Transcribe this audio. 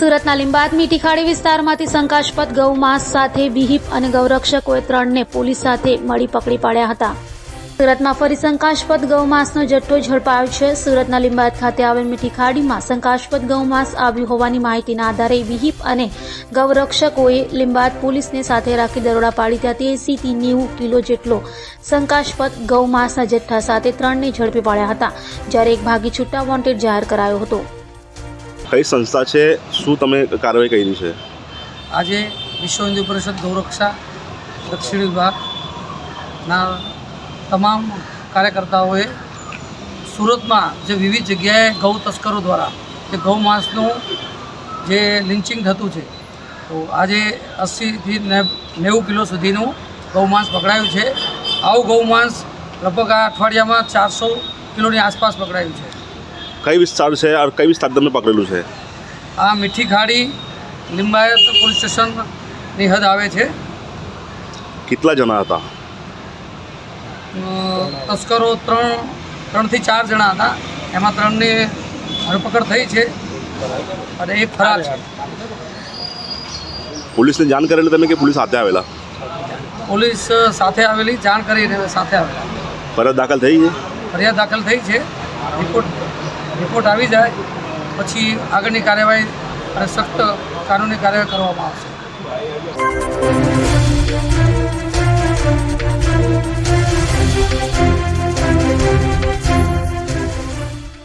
સુરતના લીંબાદ મીઠી ખાડી વિસ્તારમાંથી શંકાસ્પદ ગૌમાંસ સાથે વિહિપ અને ગૌરક્ષકોએ ત્રણને પોલીસ સાથે મળી પકડી પાડ્યા હતા. સુરતમાં ફરી શંકાસ્પદ ગૌમાંસનો જથ્થો ઝડપાયો છે. સુરતના લીંબાયત ખાતે આવેલ મીઠી ખાડીમાં શંકાસ્પદ ગૌમાંસ આવ્યું હોવાની માહિતીના આધારે વિહિપ અને ગૌરક્ષકોએ લીંબાયત પોલીસને સાથે રાખી દરોડા પાડી ત્યાં એસીથી નેવું કિલો જેટલો શંકાસ્પદ ગૌમાંસના જથ્થા સાથે ત્રણને ઝડપી પાડ્યા હતા, જ્યારે એક ભાગી છૂટા વોન્ટેડ જાહેર કરાયો હતો. કઈ સંસ્થા છે? શું તમે કાર્યવાહી કરી છે? આજે વિશ્વ હિન્દુ પરિષદ ગૌરક્ષા દક્ષિણ વિભાગના તમામ કાર્યકર્તાઓએ સુરતમાં જે વિવિધ જગ્યાએ ગૌ તસ્કરો દ્વારા, જે ગૌ માંસનું જે લિન્ચિંગ થતું છે, તો આજે અસીથી નેવું કિલો સુધીનું ગૌ માંસ પકડાયું છે. આવું ગૌ માંસ લગભગ આ અઠવાડિયામાં ચારસો કિલોની આસપાસ પકડાયું છે. કઈ વિસ્તાર છે અને કઈ વિસ્તાર તમે પકડેલું છે? આ મીઠી ખાડી લિંબાયત પોલીસ સ્ટેશનની હદ આવે છે. કેટલા જણા હતા? તસ્કરો ત્રણ ત્રણથી ચાર જણા હતા. એમાં ત્રણની ધરપકડ થઈ છે અને એક ફરાર છે. પોલીસને જાણ કરેલી તમે કે પોલીસ સાથે આવેલા? પોલીસ સાથે આવેલી જાણ કરીને સાથે આવેલા. ફરિયાદ દાખલ થઈ છે? ફરિયાદ દાખલ થઈ છે. રિપોર્ટ રિપોર્ટ આવી જાય પછી આગળની કાર્યવાહી અને સખ્ત કાનૂની કાર્યવાહી કરવામાં આવશે.